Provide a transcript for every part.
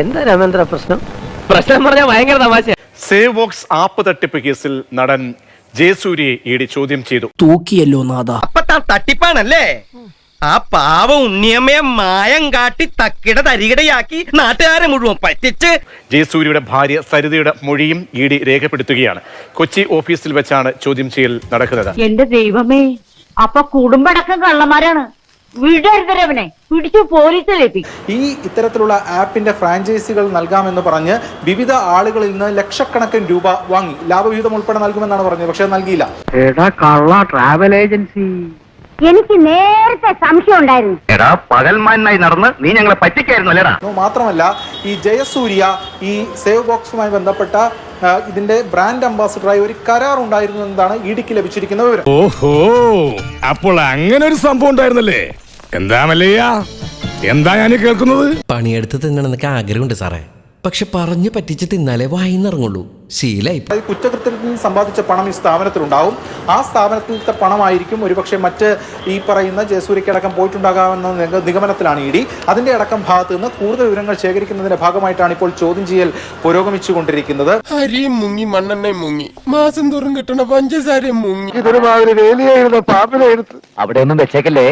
എന്താ രാമേന്ദ്ര പ്രശ്നം? പ്രശ്നം പറഞ്ഞാൽ ഭയങ്കര തമാശ സേവ് ബോക്സ് ആപ്പ് തട്ടിപ്പ് കേസിൽ നടൻ ജയസൂര്യയെ ഇ ഡി ചോദ്യം ചെയ്തു. തൂക്കിയല്ലോ നാഥ. അപ്പൊ താൻ തട്ടിപ്പാണല്ലേ? ആ പാവം ഉണ്ണിയമ്മയെ മായം കാട്ടി തക്കിട തരികിടയാക്കി നാട്ടുകാരെ മുഴുവൻ പറ്റിച്ച്. ജയസൂര്യയുടെ ഭാര്യ സരിതയുടെ മൊഴിയും ഇ ഡി രേഖപ്പെടുത്തുകയാണ്. കൊച്ചി ഓഫീസിൽ വെച്ചാണ് ചോദ്യം ചെയ്യൽ നടക്കുന്നത്. എന്റെ ദൈവമേ അപ്പൊ കുടുംബടക്കം കള്ളന്മാരാണ്. വിടരുതരവനെ പിടിച്ചു പോലീസിലേപ്പിക്കും ഈ ഇത്തരത്തിലുള്ള ആപ്പിന്റെ ഫ്രാഞ്ചൈസികൾ നൽകാമെന്ന് പറഞ്ഞ് വിവിധ ആളുകളിൽ നിന്ന് ലക്ഷക്കണക്കിന് രൂപ വാങ്ങി. ലാഭവിഹിതം ഉൾപ്പെടെ നൽകുമെന്നാണ് പറഞ്ഞത് പക്ഷെ നൽകിയില്ല. എടാ കള്ള ട്രാവൽ ഏജൻസി എനിക്ക് നേരത്തെ സംശയം ഉണ്ടായിരുന്നു. എടാ പകൽമാനായി നടന്ന് നീ ഞങ്ങളെ പറ്റിക്കായിരുന്നു അല്ലേടാ? മാത്രമല്ല ഈ ജയസൂര്യ ഈ സേവ് ബോക്സുമായി ബന്ധപ്പെട്ട ആ, ഇതിന്റെ ബ്രാൻഡ് അംബാസിഡറായി ഒരു കരാർ ഉണ്ടായിരുന്നു എന്നതാണ് ഇടുക്കി ലഭിച്ചിരിക്കുന്ന വിവരം. ഓഹോ അപ്പോൾ അങ്ങനെ ഒരു സംഭവം ഉണ്ടായിരുന്നല്ലേ? എന്താ മല്ലയ്യ? എന്താ ഞാൻ കേൾക്കുന്നത്? പണിയെടുത്ത് തിന്നണമെന്നൊക്കെ ആഗ്രഹമുണ്ട് സാറേ. പക്ഷെ പറഞ്ഞു പറ്റിച്ച് തിന്നാലേ വായിന്നിറങ്ങുള്ളൂ. ശീലായി കുറ്റകൃത്യത്തിൽ നിന്ന് സമ്പാദിച്ച പണം ഈ സ്ഥാപനത്തിലുണ്ടാവും. ആ സ്ഥാപനത്തിലത്തെ പണമായിരിക്കും ഒരുപക്ഷെ മറ്റ് ഈ പറയുന്ന ജയസൂര്യക്ക് അടക്കം പോയിട്ടുണ്ടാകാമെന്ന നിഗമനത്തിലാണ് ഇ ഡി. അതിന്റെ അടക്കം ഭാഗത്ത് നിന്ന് കൂടുതൽ വിവരങ്ങൾ ശേഖരിക്കുന്നതിന്റെ ഭാഗമായിട്ടാണ് ഇപ്പോൾ ചോദ്യം ചെയ്യൽ പുരോഗമിച്ചുകൊണ്ടിരിക്കുന്നത്. അരിയും മുങ്ങി മണ്ണെണ്ണയും മുങ്ങി. മാസം തോറും കിട്ടണ പഞ്ചസാരയും മുങ്ങി. അവിടെ ഒന്നും വെച്ചേക്കല്ലേ?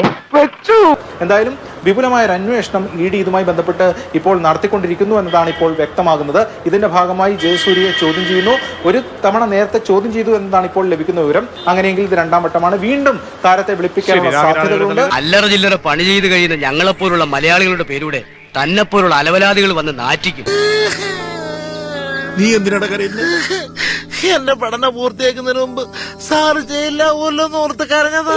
എന്തായാലും വിപുലമായ ഒരു അന്വേഷണം ഇ ഡി ഇതുമായി ബന്ധപ്പെട്ട് ഇപ്പോൾ നടത്തിക്കൊണ്ടിരിക്കുന്നു എന്നതാണ് ഇപ്പോൾ വ്യക്തമാകുന്നത്. ഇതിന്റെ ഭാഗമായി ജയസൂര്യയെ ചോദ്യം ചെയ്യുന്നു. ഒരു തവണ നേരത്തെ ചോദ്യം ചെയ്തു എന്നതാണ് ഇപ്പോൾ ലഭിക്കുന്ന വിവരം. അങ്ങനെയെങ്കിൽ ഇത് രണ്ടാം വട്ടമാണ്. വീണ്ടും താരത്തെ വിളിപ്പിക്കാനുള്ള സാധ്യതകളുണ്ട്. അല്ലറ ചില്ലറ പണി ചെയ്ത് കഴിയുന്ന ഞങ്ങളെപ്പോലുള്ള മലയാളികളുടെ പേരൂടെ തന്നെപ്പോലുള്ള അലവലാദികൾ വന്ന് നാറ്റിക്കും. നീ എന്തിനാണ് കരയുന്നത് എന്റെ പഠനം പൂർത്തിയാക്കുന്നതിന് മുമ്പ് സാറ് ചെയ്യില്ല ഓർത്ത് കരഞ്ഞതാ.